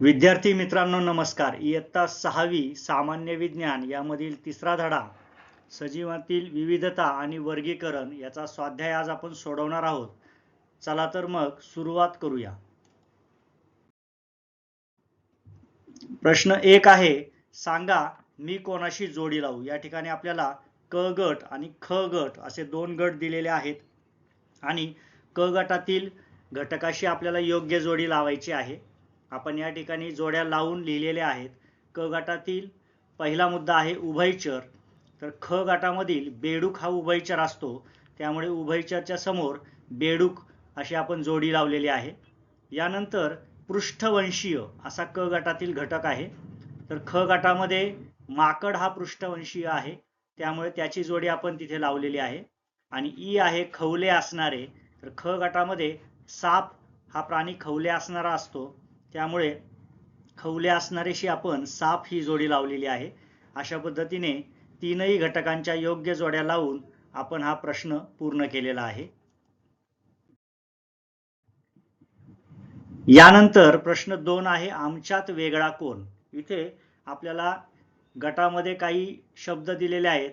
विद्यार्थी मित्रांनो नमस्कार. इयत्ता सहावी सामान्य विज्ञान यामधील तिसरा धडा सजीवातील विविधता आणि वर्गीकरण याचा स्वाध्याय आज आपण सोडवणार आहोत. चला तर मग सुरुवात करूया. प्रश्न एक आहे सांगा मी कोणाशी जोडी लावू? या ठिकाणी आपल्याला क गट आणि ख गट असे दोन गट दिलेले आहेत. आणि क गटातील घटकाशी आपल्याला योग्य जोडी लावायची आहे. आपण या ठिकाणी जोड्या लावून लिहिलेल्या आहेत. क गटातील पहिला मुद्दा आहे उभयचर तर ख गटामधील बेडूक हा उभयचर असतो. त्यामुळे उभयचरच्या समोर बेडूक अशी आपण जोडी लावलेली आहे. यानंतर पृष्ठवंशीय असा क गटातील घटक आहे. तर ख गटामध्ये माकड हा पृष्ठवंशीय आहे. त्यामुळे त्याची जोडी आपण तिथे लावलेली आहे. आणि ई आहे खवले असणारे. तर ख गटामध्ये साप हा प्राणी खवले असणारा असतो. त्यामुळे खवले असणारेशी आपण साप ही जोडी लावलेली आहे. अशा पद्धतीने तीनही घटकांच्या योग्य जोड्या लावून आपण हा प्रश्न पूर्ण केलेला आहे. यानंतर प्रश्न दोन आहे आमच्यात वेगळा कोण? इथे आपल्याला गटामध्ये काही शब्द दिलेले आहेत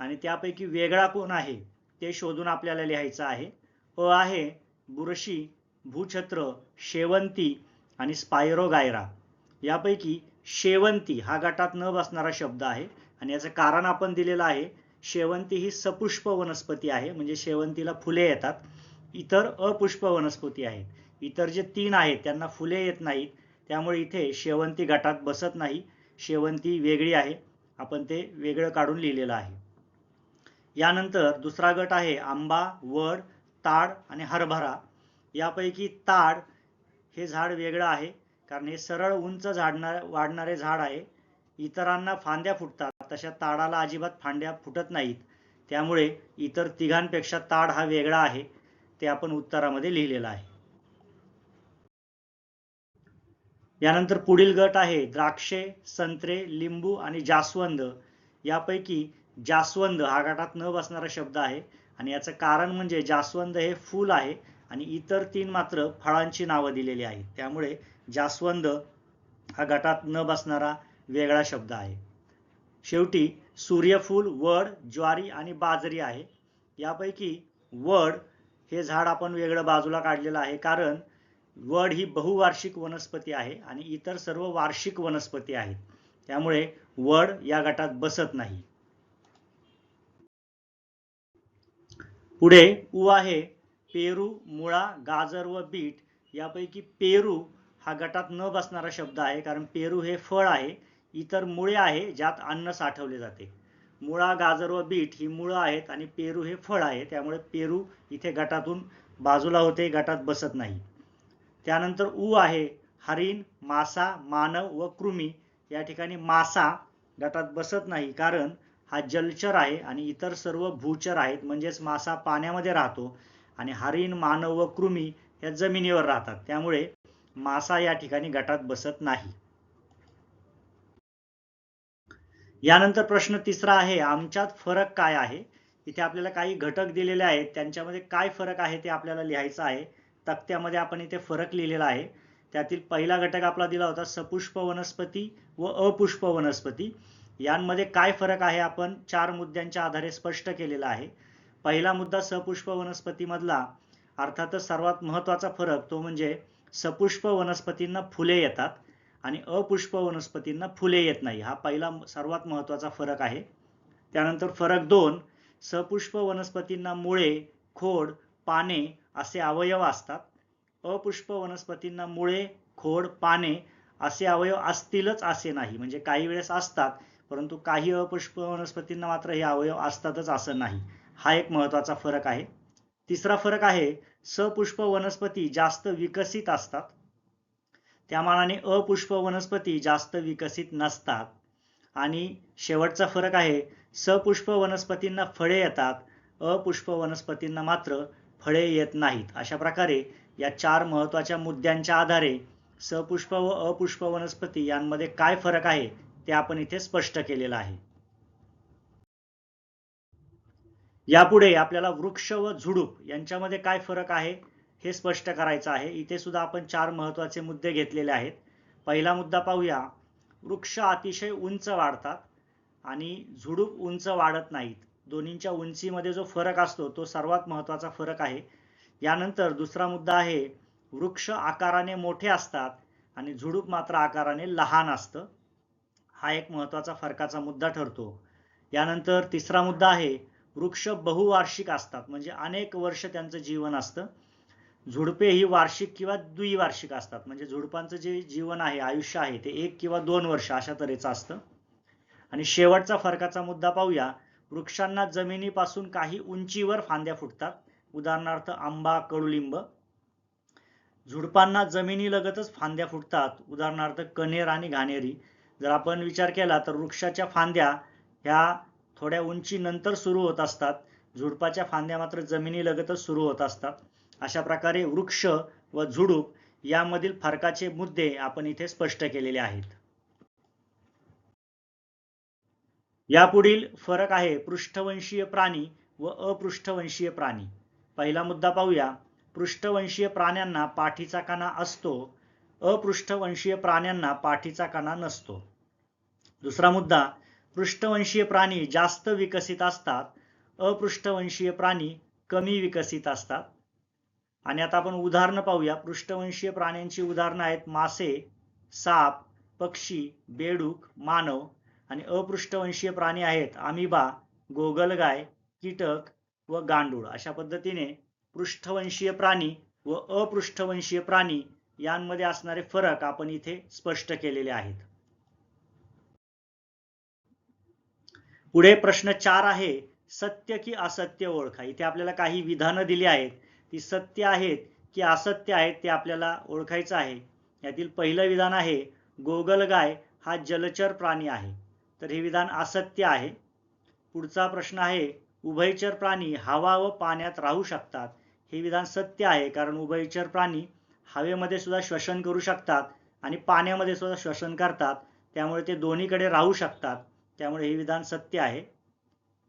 आणि त्यापैकी वेगळा कोण आहे ते शोधून आपल्याला लिहायचं आहे. अ आहे बुरशी भूछत्र शेवंती आणि स्पायरो गायरा यापैकी शेवंती हा गटात न बसणारा शब्द आहे. आणि याचं कारण आपण दिलेलं आहे शेवंती ही सपुष्प वनस्पती आहे म्हणजे शेवंतीला फुले येतात. इतर अपुष्प वनस्पती आहेत. इतर जे तीन आहेत त्यांना फुले येत नाहीत. त्यामुळे इथे शेवंती गटात बसत नाही. शेवंती वेगळी आहे. आपण ते वेगळं काढून लिहिलेलं आहे. यानंतर दुसरा गट आहे आंबा वड ताड आणि हरभरा. यापैकी ताड हे झाड वेगळं आहे कारण हे सरळ उंच झाडणार वाढणारे झाड आहे. इतरांना फांद्या फुटतात तशा ताडाला अजिबात फांद्या फुटत नाहीत. त्यामुळे इतर तिघांपेक्षा ताड हा वेगळा आहे ते आपण उत्तरामध्ये लिहिलेलं आहे. यानंतर पुढील गट आहे द्राक्षे संत्रे लिंबू आणि जास्वंद. यापैकी जास्वंद हा गटात न बसणारा शब्द आहे आणि याचं कारण म्हणजे जास्वंद हे फूल आहे आणि इतर तीन मात्र फळांची नावं दिलेली आहेत. त्यामुळे जास्वंद हा गटात न बसणारा वेगळा शब्द आहे. शेवटी सूर्यफूल वड ज्वारी आणि बाजरी आहे. यापैकी वड हे झाड आपण वेगळं बाजूला काढलेलं आहे कारण वड ही बहुवार्षिक वनस्पती आहे आणि इतर सर्व वार्षिक वनस्पती आहेत. त्यामुळे वड या गटात बसत नाही. पुढे उ आहे पेरू मुळा गाजर व बीट यापैकी पेरू हा गटात न बसणारा शब्द आहे कारण पेरू हे फळ आहे इतर मुळे आहे ज्यात अन्न साठवले जाते. मुळा गाजर व बीट ही मुळं आहेत आणि पेरू हे फळ आहे त्यामुळे पेरू इथे गटातून बाजूला होते गटात बसत नाही. त्यानंतर ऊ आहे हरिण मासा मानव व कृमी. या ठिकाणी मासा गटात बसत नाही कारण हा जलचर आहे आणि इतर सर्व भूचर आहेत म्हणजेच मासा पाण्यामध्ये राहतो. आणि हरिण मानव व कृमी या जमिनीवर राहतात. त्यामुळे मासा या ठिकाणी गटात बसत नाही. यानंतर प्रश्न तिसरा आहे आमच्यात फरक काय आहे? इथे आपल्याला काही घटक दिलेले आहेत. त्यांच्यामध्ये काय फरक आहे ते आपल्याला लिहायचं आहे. तक्त्यामध्ये आपण इथे फरक लिहिलेला आहे. त्यातील पहिला घटक आपला दिला होता सपुष्प वनस्पती व अपुष्प वनस्पती. यांमध्ये काय फरक आहे? आपण चार मुद्द्यांच्या आधारे स्पष्ट केलेला आहे. पहिला मुद्दा सपुष्प वनस्पतीमधला अर्थातच सर्वात महत्त्वाचा फरक तो म्हणजे सपुष्प वनस्पतींना फुले येतात आणि अपुष्प वनस्पतींना फुले येत नाही. हा पहिला सर्वात महत्त्वाचा फरक आहे. त्यानंतर फरक दोन सपुष्प वनस्पतींना मुळे खोड पाने असे अवयव असतात. अपुष्प वनस्पतींना मुळे खोड पाने असे अवयव असतीलच असे नाही. म्हणजे काही वेळेस असतात परंतु काही अपुष्प वनस्पतींना मात्र हे अवयव असतातच असं नाही. हा एक महत्त्वाचा फरक आहे. तिसरा फरक आहे सपुष्प वनस्पती जास्त विकसित असतात. त्या मानाने अपुष्प वनस्पती जास्त विकसित नसतात. आणि शेवटचा फरक आहे सपुष्प वनस्पतींना फळे येतात. अपुष्प वनस्पतींना मात्र फळे येत नाहीत. अशा प्रकारे या चार महत्त्वाच्या मुद्द्यांच्या आधारे सपुष्प व अपुष्प वनस्पती यांमध्ये काय फरक आहे ते आपण इथे स्पष्ट केलेलं आहे. यापुढे आपल्याला वृक्ष व झुडूप यांच्यामध्ये काय फरक आहे हे स्पष्ट करायचं आहे. इथे सुद्धा आपण चार महत्त्वाचे मुद्दे घेतलेले आहेत. पहिला मुद्दा पाहूया. वृक्ष अतिशय उंच वाढतात आणि झुडूप उंच वाढत नाहीत. दोन्हींच्या उंचीमध्ये जो फरक असतो तो सर्वात महत्त्वाचा फरक आहे. यानंतर दुसरा मुद्दा आहे वृक्ष आकाराने मोठे असतात आणि झुडूप मात्र आकाराने लहान असतं. हा एक महत्त्वाचा फरकाचा मुद्दा ठरतो. यानंतर तिसरा मुद्दा आहे वृक्ष बहुवार्षिक असतात. म्हणजे अनेक वर्ष त्यांचं जीवन असतं. झुडपे ही वार्षिक किंवा द्विवार्षिक असतात. म्हणजे झुडपांचं जे जीवन आहे आयुष्य आहे ते एक किंवा दोन वर्ष अशा तऱ्हेचं असतं. आणि शेवटचा फरकाचा मुद्दा पाहूया. वृक्षांना जमिनीपासून काही उंचीवर फांद्या फुटतात. उदाहरणार्थ आंबा कडुलिंब. झुडपांना जमिनीलगतच फांद्या फुटतात. उदाहरणार्थ कनेर आणि घाणेरी. जर आपण विचार केला तर वृक्षाच्या फांद्या ह्या थोड्या उंची नंतर सुरू होत असतात. झुडपाच्या फांद्या मात्र जमिनीलगतच सुरू होत असतात. अशा प्रकारे वृक्ष व झुडूप यामधील फरकाचे मुद्दे आपण इथे स्पष्ट केलेले आहेत. यापुढील फरक आहे पृष्ठवंशीय प्राणी व अपृष्ठवंशीय प्राणी. पहिला मुद्दा पाहूया. पृष्ठवंशीय प्राण्यांना पाठीचा कणा असतो. अपृष्ठवंशीय प्राण्यांना पाठीचा कणा नसतो. दुसरा मुद्दा. पृष्ठवंशीय प्राणी जास्त विकसित असतात अपृष्ठवंशीय प्राणी कमी विकसित असतात. आणि आता आपण उदाहरणं पाहूया. पृष्ठवंशीय प्राण्यांची उदाहरणं आहेत मासे साप पक्षी बेडूक मानव आणि अपृष्ठवंशीय प्राणी आहेत अमिबा गोगलगाय कीटक व गांडूळ. अशा पद्धतीने पृष्ठवंशीय प्राणी व अपृष्ठवंशीय प्राणी यांमध्ये असणारे फरक आपण इथे स्पष्ट केलेले आहेत. पुढे प्रश्न चार आहे सत्य की असत्य ओळखा. इथे आपल्याला काही विधानं दिली आहेत. ती सत्य आहेत की असत्य आहेत ते आपल्याला ओळखायचं आहे. यातील पहिलं विधान आहे गोगलगाय हा जलचर प्राणी आहे. तर हे विधान असत्य आहे. पुढचा प्रश्न आहे उभयचर प्राणी हवा व पाण्यात राहू शकतात. हे विधान सत्य आहे कारण उभयचर प्राणी हवेमध्ये सुद्धा श्वसन करू शकतात आणि पाण्यामध्ये सुद्धा श्वसन करतात. त्यामुळे ते दोन्हीकडे राहू शकतात. त्यामुळे हे विधान सत्य आहे.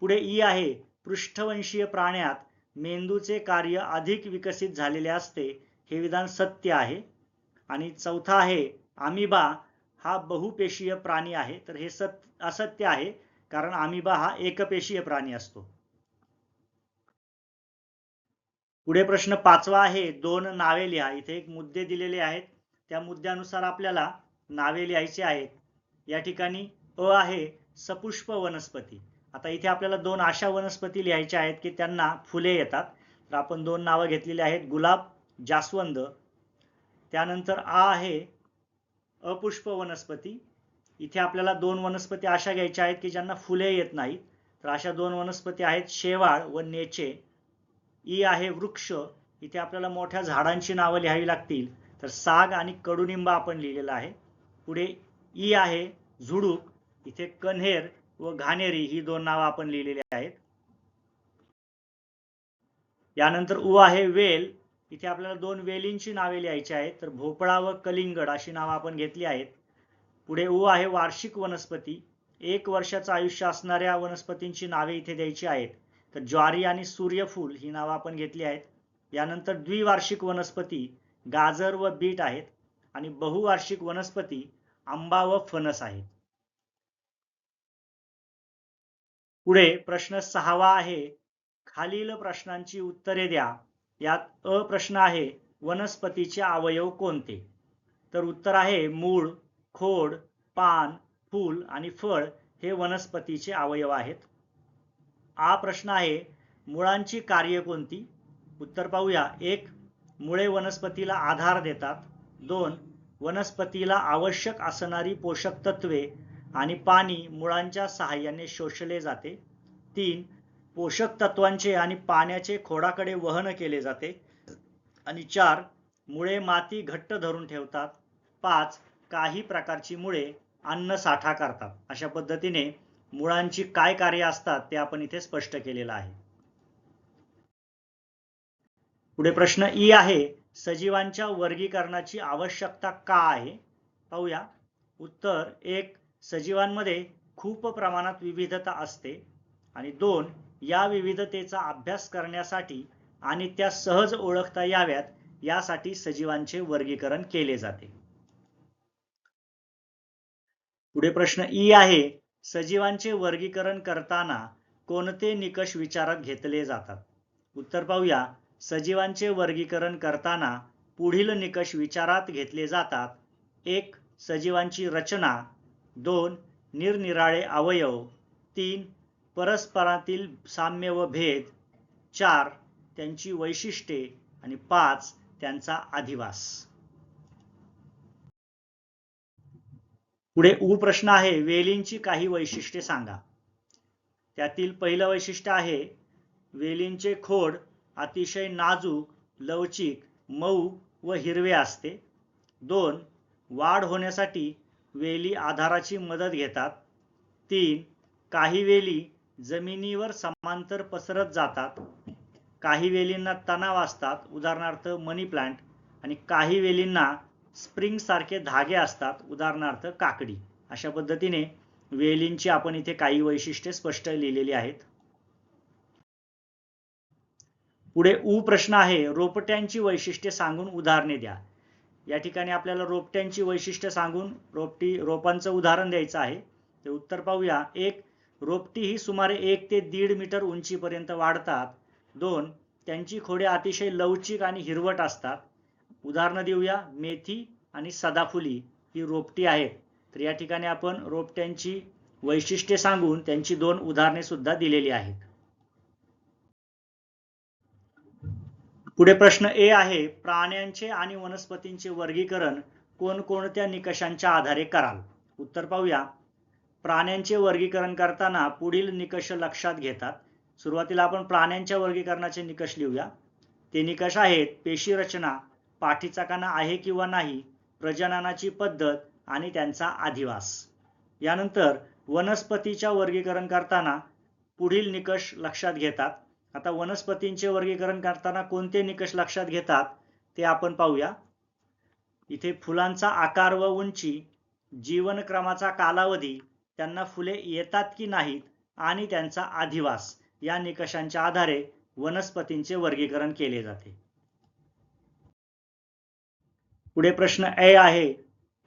पुढे ई आहे पृष्ठवंशीय प्राण्यात मेंदूचे कार्य अधिक विकसित झालेले असते हे विधान सत्य आहे. आणि चौथा आहे आमिबा हा बहुपेशीय प्राणी आहे. तर हे सत असत्य आहे कारण आमिबा हा एकपेशीय प्राणी असतो. पुढे प्रश्न पाचवा आहे दोन नावे लिहा. इथे एक मुद्दे दिलेले आहेत. त्या मुद्द्यानुसार आपल्याला नावे लिहायची आहेत. या ठिकाणी अ आहे सपुष्प वनस्पती. आता इथे आपल्याला दोन अशा वनस्पती लिहायच्या आहेत की त्यांना फुले येतात. तर आपण दोन नावं घेतलेली आहेत. गुलाब जास्वंद. त्यानंतर आ आहे अपुष्प वनस्पती. इथे आपल्याला दोन वनस्पती अशा घ्यायच्या आहेत की ज्यांना फुले येत नाहीत. तर अशा दोन वनस्पती आहेत शेवाळ व नेचे. ई आहे वृक्ष. इथे आपल्याला मोठ्या झाडांची नावं लिहावी लागतील. तर साग आणि कडुनिंब आपण लिहिलेला आहे. पुढे ई आहे झुडूप. इथे कन्हेर व घाणेरी ही दोन नावं आपण लिहिलेली आहेत. यानंतर उ आहे वेल. इथे आपल्याला दोन वेलींची नावे लिहायची आहेत. तर भोपळा व कलिंगड अशी नावं आपण घेतली आहेत. पुढे उ आहे वार्षिक वनस्पती. एक वर्षाचं आयुष्य असणाऱ्या वनस्पतींची नावे इथे द्यायची आहेत. तर ज्वारी आणि सूर्यफूल ही नावं आपण घेतली आहेत. यानंतर द्विवार्षिक वनस्पती. गाजर व बीट आहेत. आणि बहुवार्षिक वनस्पती आंबा व फणस आहेत. पुढे प्रश्न सहावा आहे. खालील प्रश्नांची उत्तरे द्या. यात अ प्रश्न आहे वनस्पतीचे अवयव कोणते? तर उत्तर आहे मूळ खोड पान फूल आणि फळ हे वनस्पतीचे अवयव आहेत. आ प्रश्न आहे मुळांची कार्य कोणती? उत्तर पाहूया. एक मुळे वनस्पतीला आधार देतात. दोन वनस्पतीला आवश्यक असणारी पोषक तत्वे आणि पाणी मुळांच्या सहाय्याने शोषले जाते. तीन पोषक तत्वांचे आणि पाण्याचे खोडाकडे वहन केले जाते. आणि चार मुळे माती घट्ट धरून ठेवतात. पाच काही प्रकारची मुळे अन्न साठा करतात. अशा पद्धतीने मुळांची काय कार्य असतात ते आपण इथे स्पष्ट केलेलं आहे. पुढे प्रश्न ई आहे सजीवांच्या वर्गीकरणाची आवश्यकता का आहे? पाहूया. उत्तर एक सजीवांमध्ये खूप प्रमाणात विविधता असते आणि दोन या विविधतेचा अभ्यास करण्यासाठी आणि त्या सहज ओळखता याव्यात यासाठी सजीवांचे वर्गीकरण केले जाते. पुढे प्रश्न ई आहे सजीवांचे वर्गीकरण करताना कोणते निकष विचारात घेतले जातात? उत्तर पाहूया. सजीवांचे वर्गीकरण करताना पुढील निकष विचारात घेतले जातात. एक सजीवांची रचना. दोन निरनिराळे अवयव. तीन परस्परातील साम्य व भेद. चार त्यांची वैशिष्ट्ये. आणि पाच त्यांचा अधिवास. पुढे उ प्रश्न आहे वेलींची काही वैशिष्ट्ये सांगा. त्यातील पहिलं वैशिष्ट्य आहे वेलींचे खोड अतिशय नाजूक लवचिक मऊ व हिरवे असते. दोन वाढ होण्यासाठी वेली आधाराची मदत घेतात. तीन काही वेली जमिनीवर समांतर पसरत जातात. काही वेलींना तणाव असतात उदाहरणार्थ मनी प्लांट आणि काही वेलींना स्प्रिंग सारखे धागे असतात उदाहरणार्थ काकडी. अशा पद्धतीने वेलींची आपण इथे काही वैशिष्ट्ये स्पष्ट लिहिलेली आहेत. पुढे उ प्रश्न आहे रोपट्यांची वैशिष्ट्ये सांगून उदाहरणे द्या. या ठिकाणी आपल्याला रोपट्यांची वैशिष्ट्य सांगून रोपटी रोपांचं उदाहरण द्यायचं आहे. ते उत्तर पाहूया. एक रोपटी ही सुमारे एक ते दीड मीटर उंचीपर्यंत वाढतात. दोन त्यांची खोडे अतिशय लवचिक आणि हिरवट असतात. उदाहरणं देऊया. मेथी आणि सदाफुली ही रोपटी आहेत. तर या ठिकाणी आपण रोपट्यांची वैशिष्ट्ये सांगून त्यांची दोन उदाहरणे सुद्धा दिलेली आहेत. पुढे प्रश्न ए आहे प्राण्यांचे आणि वनस्पतींचे वर्गीकरण कोणकोणत्या निकषांच्या आधारे कराल? उत्तर पाहूया. प्राण्यांचे वर्गीकरण करताना पुढील निकष लक्षात घेतात. सुरुवातीला आपण प्राण्यांच्या वर्गीकरणाचे निकष लिहूया. ते निकष आहेत पेशी रचना पाठीचा कणा आहे किंवा नाही प्रजननाची पद्धत आणि त्यांचा अधिवास. यानंतर वनस्पतीच्या वर्गीकरण करताना पुढील निकष लक्षात घेतात. आता वनस्पतींचे वर्गीकरण करताना कोणते निकष लक्षात घेतात ते आपण पाहूया. इथे फुलांचा आकार व उंची जीवनक्रमाचा कालावधी त्यांना फुले येतात की नाहीत आणि त्यांचा अधिवास या निकषांच्या आधारे वनस्पतींचे वर्गीकरण केले जाते. पुढे प्रश्न ए आहे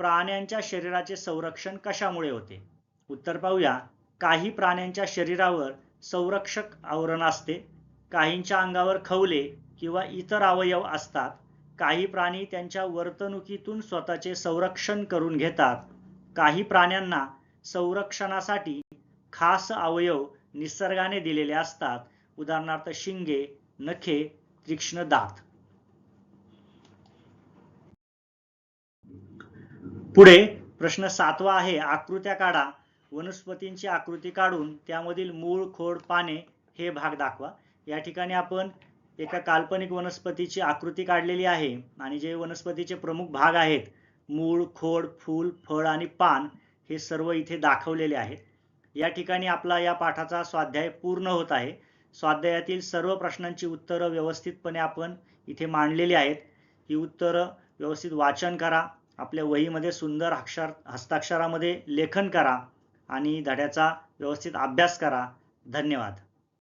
प्राण्यांच्या शरीराचे संरक्षण कशामुळे होते? उत्तर पाहूया काही प्राण्यांच्या शरीरावर संरक्षक आवरण असते. काहींच्या अंगावर खवले किंवा इतर अवयव असतात. काही प्राणी त्यांच्या वर्तणुकीतून स्वतःचे संरक्षण करून घेतात. काही प्राण्यांना संरक्षणासाठी खास अवयव निसर्गाने दिलेले असतात. उदाहरणार्थ शिंगे नखे तीक्ष्ण दात. पुढे प्रश्न सातवा आहे. आकृत्या काढा. वनस्पतींची आकृती काढून त्यामधील मूळ खोड पाने हे भाग दाखवा. या ठिकाणी आपण एका काल्पनिक वनस्पतीची आकृती काढलेली आहे आणि जे वनस्पतीचे प्रमुख भाग आहेत मूळ खोड फूल फळ आणि पान हे सर्व इथे दाखवलेले आहेत. या ठिकाणी आपला या पाठाचा स्वाध्याय पूर्ण होत आहे. स्वाध्यायातील सर्व प्रश्नांची उत्तरं व्यवस्थितपणे आपण इथे मांडलेली आहेत. ही उत्तरं व्यवस्थित वाचन करा. आपल्या वहीमध्ये सुंदर अक्षर हस्ताक्षरामध्ये लेखन करा. आणि धड्याचा व्यवस्थित अभ्यास करा. धन्यवाद.